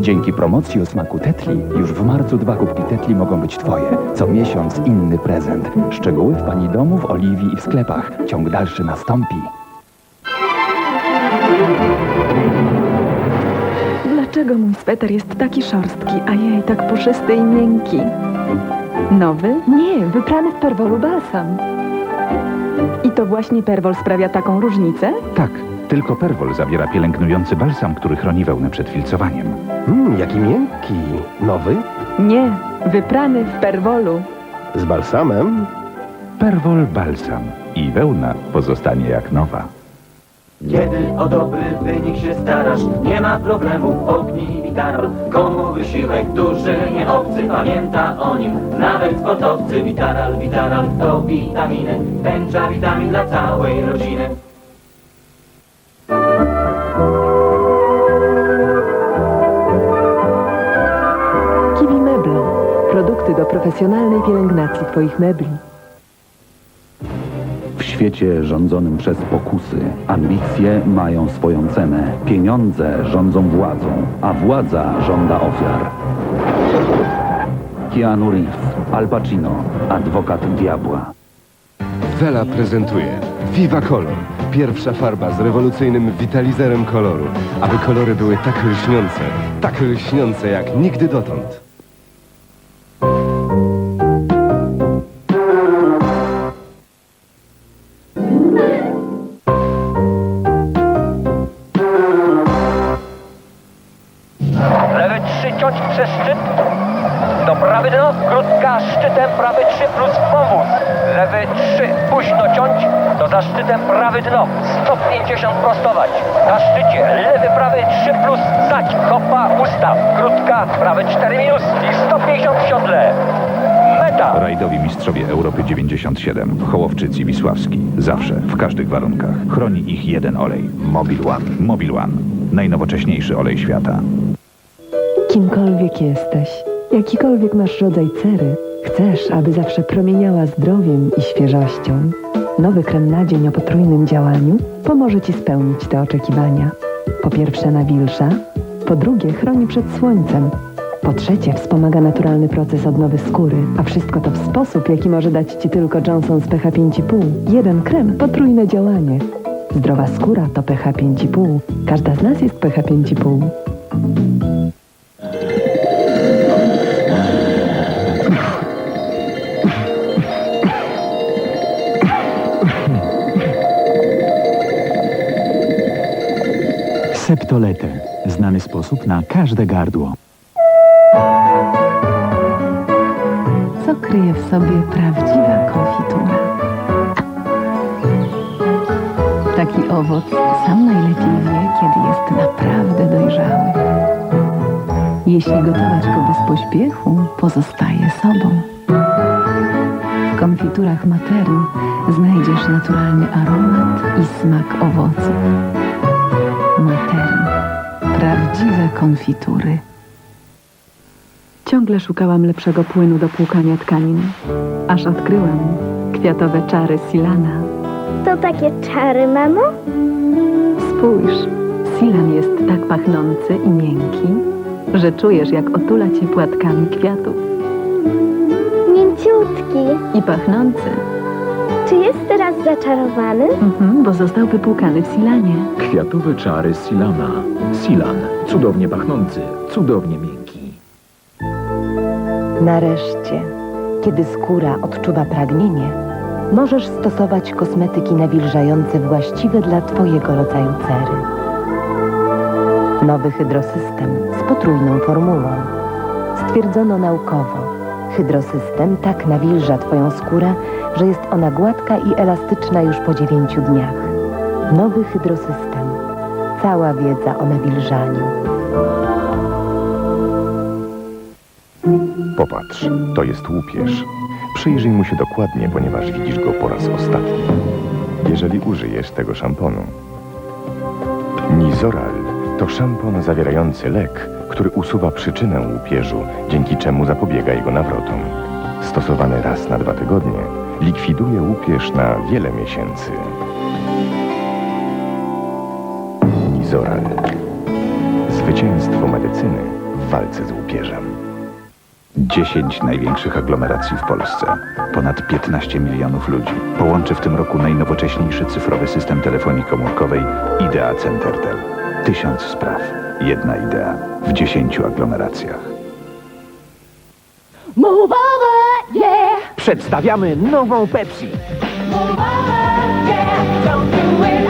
Dzięki promocji o smaku Tetli już w marcu dwa kubki Tetli mogą być Twoje. Co miesiąc inny prezent. Szczegóły w Pani domu, w Oliwii i w sklepach. Ciąg dalszy nastąpi. Dlaczego mój sweter jest taki szorstki, a jej tak puszysty i miękki? Nowy? Nie, wyprany w perwolu balsam. I to właśnie perwol sprawia taką różnicę? Tak, tylko Perwol zawiera pielęgnujący balsam, który chroni wełnę przed filcowaniem. Mmm, jaki miękki. Nowy? Nie, wyprany w perwolu. Z balsamem? Perwol balsam i wełna pozostanie jak nowa. Kiedy o dobry wynik się starasz, nie ma problemu, ognij Witarol. Komu wysiłek duży, nie obcy, pamięta o nim. Nawet sportowcy Witaral, Witaral to witaminy. Tęcza witamin dla całej rodziny. Profesjonalnej pielęgnacji Twoich mebli. W świecie rządzonym przez pokusy, ambicje mają swoją cenę. Pieniądze rządzą władzą, a władza żąda ofiar. Keanu Reeves, Al Pacino, adwokat diabła. Wela prezentuje Viva Color. Pierwsza farba z rewolucyjnym witalizerem koloru, aby kolory były tak lśniące, tak lśniące jak nigdy dotąd. Szczytem prawy dno. 150 prostować. Na szczycie lewy prawy 3 plus zać. Hopa, ustaw. Krótka, prawy 4 minus i 150 w siodle. Meta. Rajdowi mistrzowie Europy 97, Hołowczyc i Wisławski. Zawsze, w każdych warunkach. Chroni ich jeden olej. Mobil One. Mobil One. Najnowocześniejszy olej świata. Kimkolwiek jesteś, jakikolwiek masz rodzaj cery, chcesz, aby zawsze promieniała zdrowiem i świeżością. Nowy krem na dzień o potrójnym działaniu pomoże Ci spełnić te oczekiwania. Po pierwsze nawilża, po drugie chroni przed słońcem, po trzecie wspomaga naturalny proces odnowy skóry, a wszystko to w sposób, jaki może dać Ci tylko Johnson z pH 5,5. Jeden krem, potrójne działanie. Zdrowa skóra to pH 5,5. Każda z nas jest pH 5,5. Septoletę. Znany sposób na każde gardło. Co kryje w sobie prawdziwa konfitura? Taki owoc sam najlepiej wie, kiedy jest naprawdę dojrzały. Jeśli gotować go bez pośpiechu, pozostaje sobą. W konfiturach matery znajdziesz naturalny aromat i smak owoców. Prawdziwe konfitury. Ciągle szukałam lepszego płynu do płukania tkanin, aż odkryłam kwiatowe czary Silana. To takie czary, mamo? Spójrz, Silan jest tak pachnący i miękki, że czujesz, jak otula cię płatkami kwiatów. Mięciutki. I pachnący, teraz zaczarowany? mhm, bo został wypłukany w Silanie. Kwiatowe czary Silana. Silan, cudownie pachnący, cudownie miękki. Nareszcie, kiedy skóra odczuwa pragnienie, możesz stosować kosmetyki nawilżające właściwe dla Twojego rodzaju cery. Nowy hydrosystem z potrójną formułą. Stwierdzono naukowo, hydrosystem tak nawilża Twoją skórę, że jest ona gładka i elastyczna już po 9 dniach. Nowy hydrosystem. Cała wiedza o nawilżaniu. Popatrz, to jest łupież. Przyjrzyj mu się dokładnie, ponieważ widzisz go po raz ostatni. Jeżeli użyjesz tego szamponu. Nizoral to szampon zawierający lek, który usuwa przyczynę łupieżu, dzięki czemu zapobiega jego nawrotom. Stosowany raz na dwa tygodnie, likwiduje łupież na wiele miesięcy. Nizoral. Zwycięstwo medycyny w walce z łupieżem. 10 największych aglomeracji w Polsce. Ponad 15 milionów ludzi. Połączy w tym roku najnowocześniejszy cyfrowy system telefonii komórkowej Idea Centertel. Tysiąc spraw. Jedna idea. W 10 aglomeracjach. Move over, yeah. Przedstawiamy nową Pepsi. Move over, yeah. Don't do it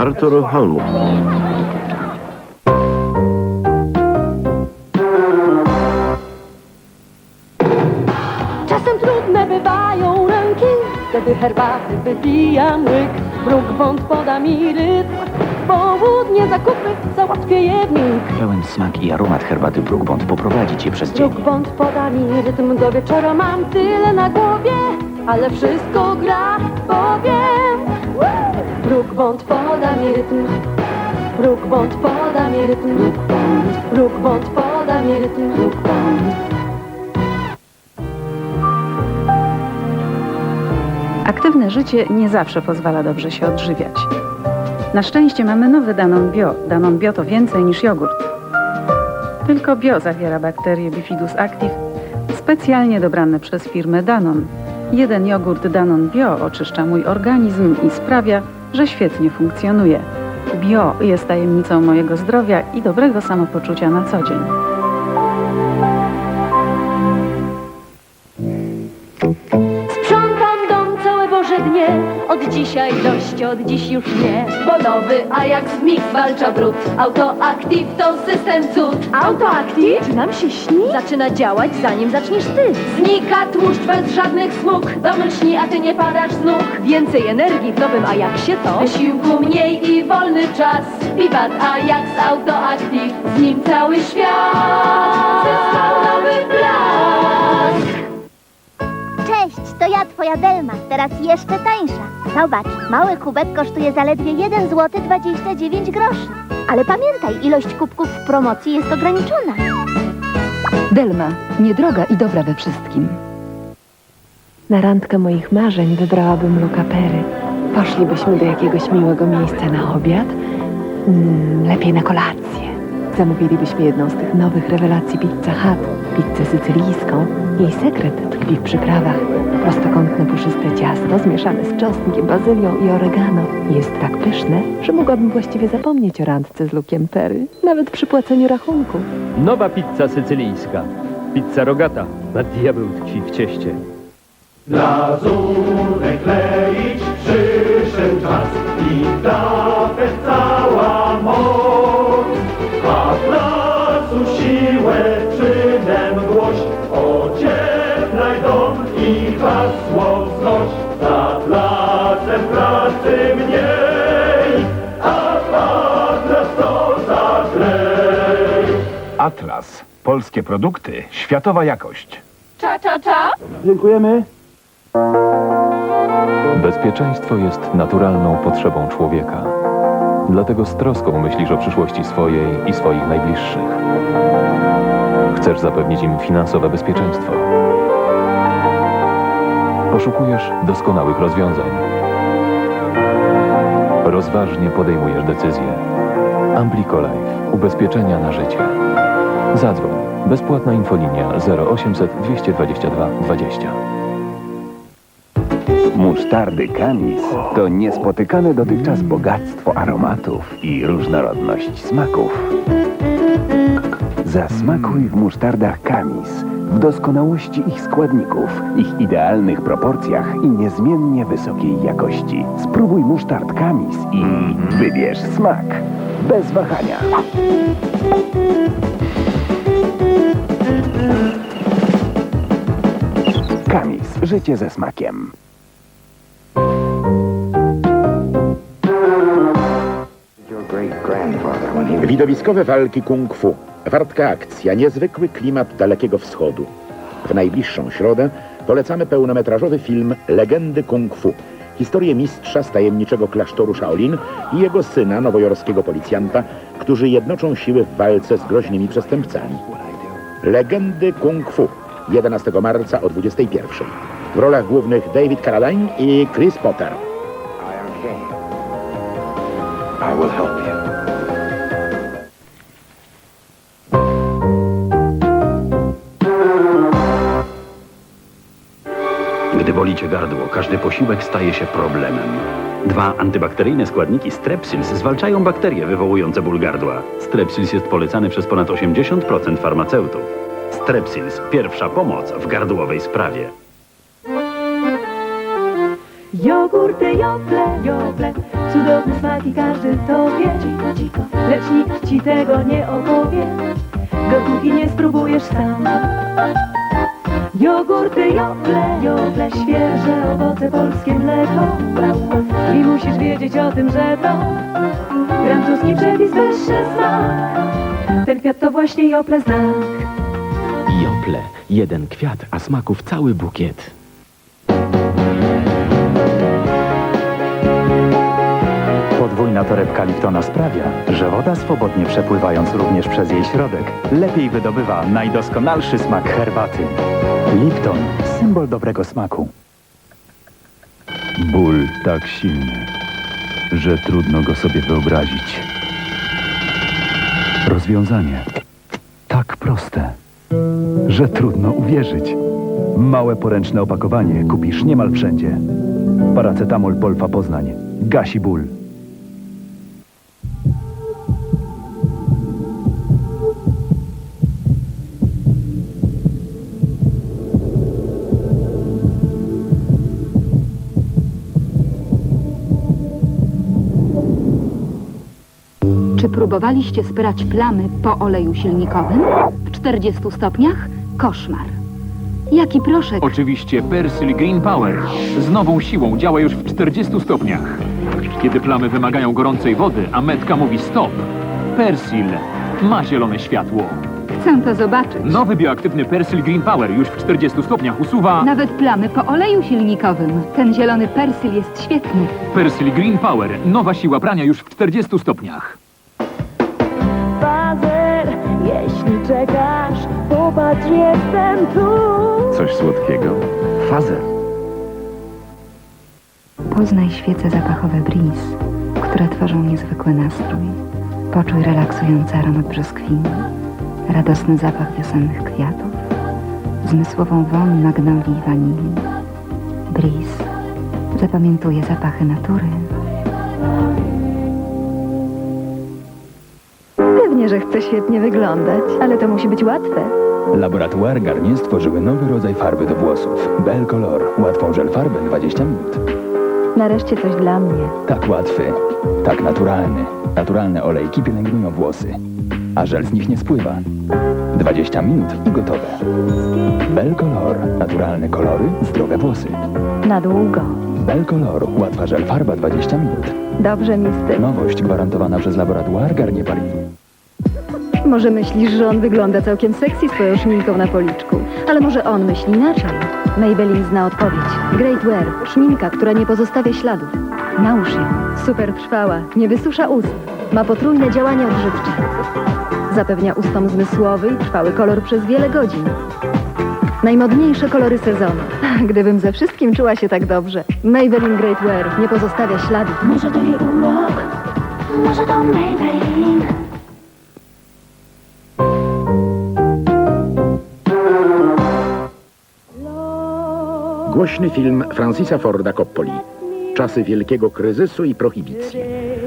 Artur Holmut. Czasem trudne bywają ręki, wtedy herbaty wypijam łyk. Bruk wąt poda mi rytm, południe zakupy załatwię je w mig. Pełen smak i aromat herbaty Brookbond poprowadzi cię przez dzień. Bruk wąt poda mi rytm, do wieczora mam tyle na głowie, ale wszystko gra, powiem. Bruk wąt poda mi rytm, wąt poda mi rytm, wąt poda mi rytm. Aktywne życie nie zawsze pozwala dobrze się odżywiać. Na szczęście mamy nowy Danon Bio. Danon Bio to więcej niż jogurt. Tylko bio zawiera bakterie Bifidus active, specjalnie dobrane przez firmę Danon. Jeden jogurt Danon Bio oczyszcza mój organizm i sprawia, że świetnie funkcjonuje. Bio jest tajemnicą mojego zdrowia i dobrego samopoczucia na co dzień. Dzisiaj dość, od dziś już nie. Bo nowy Ajax Mix zwalcza brud. Autoactive to system cud. Autoactive? Czy nam się śni? Zaczyna działać zanim zaczniesz ty. Znika tłuszcz bez żadnych smug. Domyślni, a ty nie padasz z nóg. Więcej energii w nowym Ajaxie to Wysiłku mniej i wolny czas. Wiwat Ajax Autoactive Z nim cały świat. Zyskał nowy Cześć, to ja, twoja Delma, teraz jeszcze tańsza. Zobacz, mały kubek kosztuje zaledwie 1 zł 29 groszy. Ale pamiętaj, ilość kubków w promocji jest ograniczona. Delma, niedroga i dobra we wszystkim. Na randkę moich marzeń wybrałabym lokapery. Poszlibyśmy do jakiegoś miłego miejsca na obiad, mm, lepiej na kolację. Zamówilibyśmy jedną z tych nowych rewelacji Pizza Hut, pizzę sycylijską. Jej sekret tkwi w przyprawach. Prostokątne, puszyste ciasto zmieszane z czosnkiem, bazylią i oregano. Jest tak pyszne, że mogłabym właściwie zapomnieć o randce z Lukiem Perry, nawet przy płaceniu rachunku. Nowa pizza sycylijska. Pizza rogata. Na diabeł tkwi w cieście. Lazurek kleić przyszedł czas i dawet placu siłę czynem głoś, ocieplaj dom i hasło wznoś. Za placem pracy mniej, a patras to zaklej. Atlas. Polskie produkty. Światowa jakość. Cza, cza, cza Bezpieczeństwo jest naturalną potrzebą człowieka. Dlatego z troską myślisz o przyszłości swojej i swoich najbliższych. Chcesz zapewnić im finansowe bezpieczeństwo. Poszukujesz doskonałych rozwiązań. Rozważnie podejmujesz decyzje. Amblico Life. Ubezpieczenia na życie. Zadzwoń. Bezpłatna infolinia 0800 222 20. Musztardy Kamis to niespotykane dotychczas bogactwo aromatów i różnorodność smaków. Zasmakuj w musztardach Kamis w doskonałości ich składników, ich idealnych proporcjach i niezmiennie wysokiej jakości. Spróbuj musztard Kamis i wybierz smak bez wahania. Kamis. Życie ze smakiem. Widowiskowe walki kung fu. Wartka akcja, niezwykły klimat Dalekiego Wschodu. W najbliższą środę polecamy pełnometrażowy film Legendy Kung Fu. Historię mistrza z tajemniczego klasztoru Shaolin i jego syna, nowojorskiego policjanta, którzy jednoczą siły w walce z groźnymi przestępcami. Legendy Kung Fu. 11 marca o 21. W rolach głównych David Carradine i Chris Potter. I will help you. Gdy boli cię gardło, każdy posiłek staje się problemem. Dwa antybakteryjne składniki Strepsils zwalczają bakterie wywołujące ból gardła. Strepsils jest polecany przez ponad 80% farmaceutów. Strepsils. Pierwsza pomoc w gardłowej sprawie. Jogurty Jople, Jople, cudowny smak i każdy to wie. Lecz nikt ci tego nie opowie, dopóki nie spróbujesz sam. Jogurty Jople, Jople, świeże owoce, polskie mleko. I musisz wiedzieć o tym, że to francuski przepis, wyższy smak. Ten kwiat to właśnie Jople znak. Jople. Jeden kwiat, a smaków cały bukiet. Podwójna torebka Liptona sprawia, że woda swobodnie przepływając również przez jej środek, lepiej wydobywa najdoskonalszy smak herbaty. Lipton, symbol dobrego smaku. Ból tak silny, że trudno go sobie wyobrazić. Rozwiązanie tak proste, że trudno uwierzyć. Małe poręczne opakowanie kupisz niemal wszędzie. Paracetamol Polfa Poznań gasi ból. Czy próbowaliście sprać plamy po oleju silnikowym? W 40 stopniach? Koszmar. Jaki proszek? Oczywiście Persil Green Power z nową siłą działa już w 40 stopniach. Kiedy plamy wymagają gorącej wody, a metka mówi stop, Persil ma zielone światło. Chcę to zobaczyć. Nowy bioaktywny Persil Green Power już w 40 stopniach usuwa Nawet plamy po oleju silnikowym. Ten zielony persyl jest świetny. Persil Green Power. Nowa siła prania już w 40 stopniach. Czekasz, popatrz, jestem tu. Coś słodkiego? Fazer. Poznaj świece zapachowe Breeze, które tworzą niezwykły nastrój. Poczuj relaksujący aromat brzoskwini, radosny zapach wiosennych kwiatów, zmysłową woń magnolii i wanilii. Breeze zapamiętuje zapachy natury. Pewnie, że chcę świetnie wyglądać, ale to musi być łatwe. Laboratory Garnier stworzyły nowy rodzaj farby do włosów. Bel Color. Łatwą żel farbę 20 minut. Nareszcie coś dla mnie. Tak łatwy, tak naturalny. Naturalne olejki pielęgnują włosy, a żel z nich nie spływa. 20 minut i gotowe. Bel Color. Naturalne kolory, zdrowe włosy. Na długo. Bel Color. Łatwa żel farba 20 minut. Dobrze mi z tym. Nowość gwarantowana przez Laboratoire Garnier Paris. Może myślisz, że on wygląda całkiem sexy z twoją szminką na policzku. Ale może on myśli inaczej. Maybelline zna odpowiedź. Great Wear. Szminka, która nie pozostawia śladów. Nałóż ją. Super trwała. Nie wysusza ust. Ma potrójne działania odżywcze. Zapewnia ustom zmysłowy i trwały kolor przez wiele godzin. Najmodniejsze kolory sezonu. Gdybym ze wszystkim czuła się tak dobrze. Maybelline Great Wear nie pozostawia śladów. Może to jej urok, może to Maybelline. Głośny film Francisa Forda Coppoli. Czasy wielkiego kryzysu i prohibicji.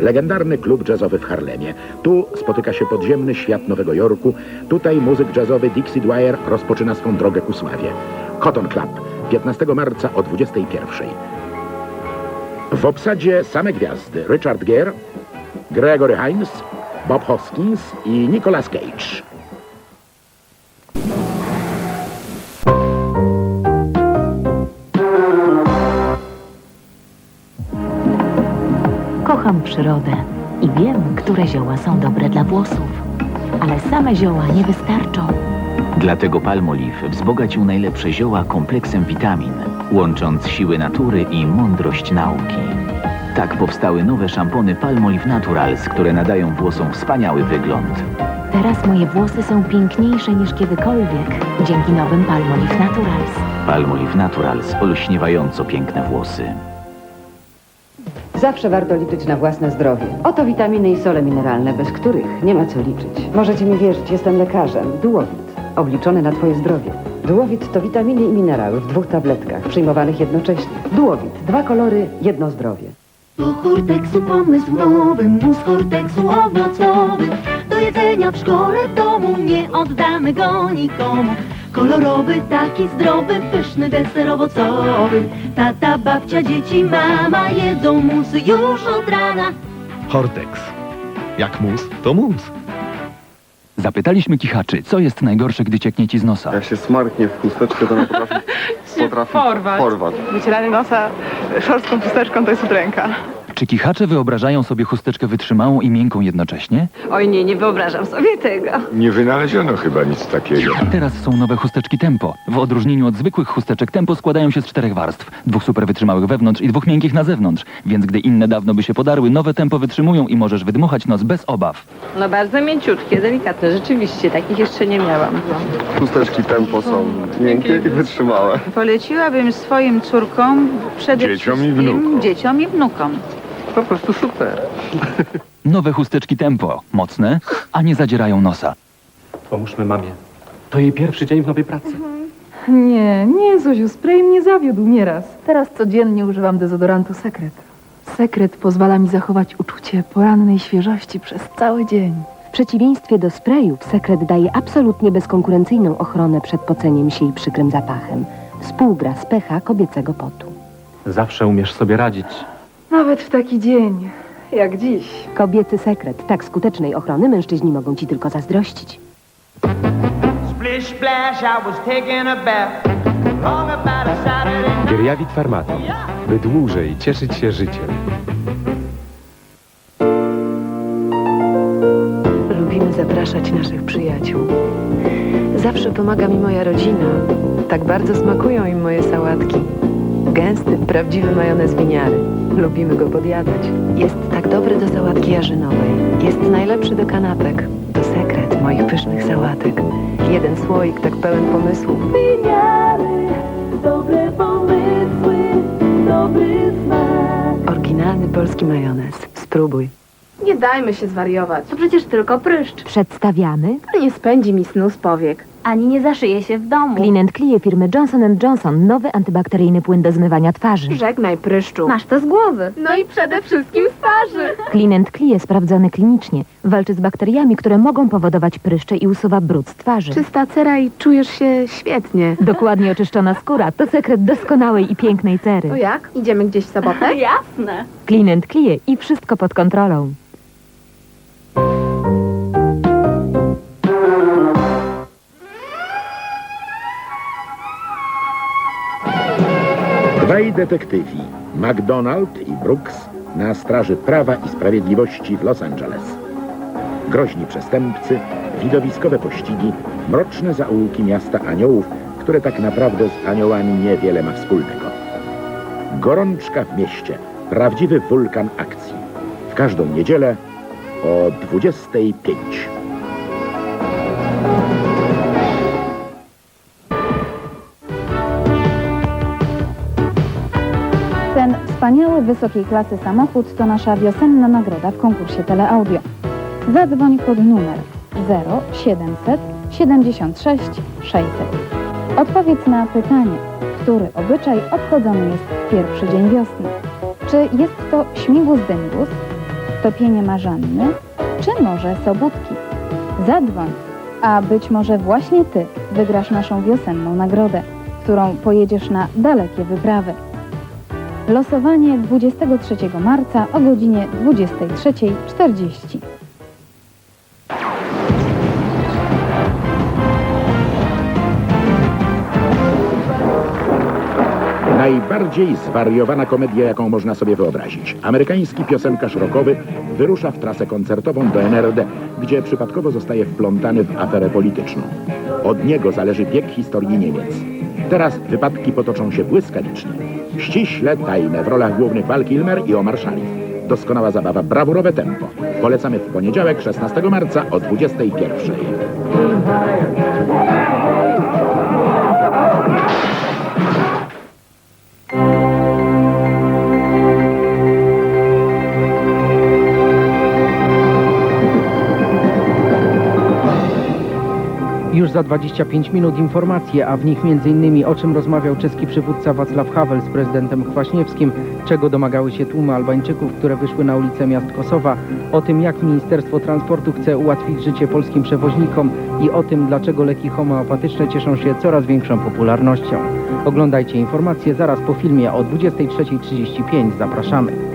Legendarny klub jazzowy w Harlemie. Tu spotyka się podziemny świat Nowego Jorku. Tutaj muzyk jazzowy Dixie Dwyer rozpoczyna swą drogę ku sławie. Cotton Club. 15 marca o 21. W obsadzie same gwiazdy. Richard Gere, Gregory Hines, Bob Hoskins i Nicolas Cage. Przyrodę i wiem, które zioła są dobre dla włosów. Ale same zioła nie wystarczą. Dlatego Palmolive wzbogacił najlepsze zioła kompleksem witamin, łącząc siły natury i mądrość nauki. Tak powstały nowe szampony Palmolive Naturals, które nadają włosom wspaniały wygląd. Teraz moje włosy są piękniejsze niż kiedykolwiek dzięki nowym Palmolive Naturals. Palmolive Naturals, olśniewająco piękne włosy. Zawsze warto liczyć na własne zdrowie. Oto witaminy i sole mineralne, bez których nie ma co liczyć. Możecie mi wierzyć, jestem lekarzem. Dułowit. Obliczony na Twoje zdrowie. Dułowit to witaminy i minerały w dwóch tabletkach, przyjmowanych jednocześnie. Dułowit. Dwa kolory, jedno zdrowie. Do Horteksu pomysł nowy, mus Horteksu owocowy. Do jedzenia w szkole, w domu, nie oddamy go nikomu. Kolorowy, taki zdrowy, pyszny deser owocowy. Tata, babcia, dzieci, mama jedzą musy już od rana. Hortex. Jak mus, to mus. Zapytaliśmy kichaczy, co jest najgorsze, gdy cieknie ci z nosa. Jak się smarknie w chusteczkę, to ona potrafi, potrafi porwać. porwać. Wycieranie nosa szorstką chusteczką to jest udręka. Czy kichacze wyobrażają sobie chusteczkę wytrzymałą i miękką jednocześnie? Oj nie, nie wyobrażam sobie tego. Nie wynaleziono chyba nic takiego. Teraz są nowe chusteczki Tempo. W odróżnieniu od zwykłych chusteczek Tempo składają się z czterech warstw. Dwóch super wytrzymałych wewnątrz i dwóch miękkich na zewnątrz. Więc gdy inne dawno by się podarły, nowe Tempo wytrzymują i możesz wydmuchać nos bez obaw. No bardzo mięciutkie, delikatne, rzeczywiście, takich jeszcze nie miałam. Chusteczki tempo są miękkie i wytrzymałe. Poleciłabym swoim córkom przede Dzieciom i wszystkim wnukom. dzieciom i wnukom. Po prostu super. Nowe chusteczki Tempo. Mocne, a nie zadzierają nosa. Pomóżmy mamie. To jej pierwszy dzień w nowej pracy. Nie, nie, Zuziu, spray mnie zawiódł nieraz. Teraz codziennie używam dezodorantu Sekret. Sekret pozwala mi zachować uczucie porannej świeżości przez cały dzień. W przeciwieństwie do sprayów, Sekret daje absolutnie bezkonkurencyjną ochronę przed poceniem się i przykrym zapachem. Współgra z pH kobiecego potu. Zawsze umiesz sobie radzić. Nawet w taki dzień, jak dziś. Kobiecy sekret tak skutecznej ochrony mężczyźni mogą ci tylko zazdrościć. Splish splash, I was taking a bath. Wrong about a Saturday Geriavit Farmaton. By dłużej cieszyć się życiem. Lubimy zapraszać naszych przyjaciół. Zawsze pomaga mi moja rodzina. Tak bardzo smakują im moje sałatki. Gęsty, prawdziwy majonez winiary. Lubimy go podjadać. Jest tak dobry do sałatki jarzynowej. Jest najlepszy do kanapek. To sekret moich pysznych sałatek. Jeden słoik tak pełen pomysłów. Winiary, dobre pomysły, dobry smak. Oryginalny polski majonez. Spróbuj. Nie dajmy się zwariować. To przecież tylko pryszcz. Przedstawiamy Nie spędzi mi snu z powiek. Ani nie zaszyje się w domu. Clean Clear firmy Johnson Johnson. Nowy antybakteryjny płyn do zmywania twarzy. Żegnaj pryszczu. Masz to z głowy. No i przede wszystkim z twarzy. Clean Clear sprawdzony klinicznie. Walczy z bakteriami, które mogą powodować pryszcze i usuwa brud z twarzy. Czysta cera i czujesz się świetnie. Dokładnie oczyszczona skóra to sekret doskonałej i pięknej cery. To jak? Idziemy gdzieś w sobotę? Jasne. Clean Clear i wszystko pod kontrolą. Dwaj detektywi, McDonald i Brooks, na straży prawa i sprawiedliwości w Los Angeles. Groźni przestępcy, widowiskowe pościgi, mroczne zaułki miasta aniołów, które tak naprawdę z aniołami niewiele ma wspólnego. Gorączka w mieście, prawdziwy wulkan akcji. W każdą niedzielę o 25. wysokiej klasy samochód to nasza wiosenna nagroda w konkursie Teleaudio. Zadzwoń pod numer 0700 76 600. Odpowiedz na pytanie, który obyczaj obchodzony jest w pierwszy dzień wiosny. Czy jest to śmigus dyngus, topienie marzanny, czy może sobótki? Zadzwoń, a być może właśnie Ty wygrasz naszą wiosenną nagrodę, którą pojedziesz na dalekie wyprawy. Losowanie 23 marca o godzinie 23.40. Najbardziej zwariowana komedia, jaką można sobie wyobrazić. Amerykański piosenkarz rockowy wyrusza w trasę koncertową do NRD, gdzie przypadkowo zostaje wplątany w aferę polityczną. Od niego zależy bieg historii Niemiec. Teraz wypadki potoczą się błyskawicznie. Ściśle tajne w rolach głównych Val Kilmer i Omar Sharif. Doskonała zabawa, brawurowe tempo. Polecamy w poniedziałek, 16 marca o 21. za 25 minut informacje, a w nich m.in. o czym rozmawiał czeski przywódca Wacław Havel z prezydentem Kwaśniewskim, czego domagały się tłumy Albańczyków, które wyszły na ulice miast Kosowa, o tym jak Ministerstwo Transportu chce ułatwić życie polskim przewoźnikom i o tym dlaczego leki homeopatyczne cieszą się coraz większą popularnością. Oglądajcie informacje zaraz po filmie o 23.35. Zapraszamy.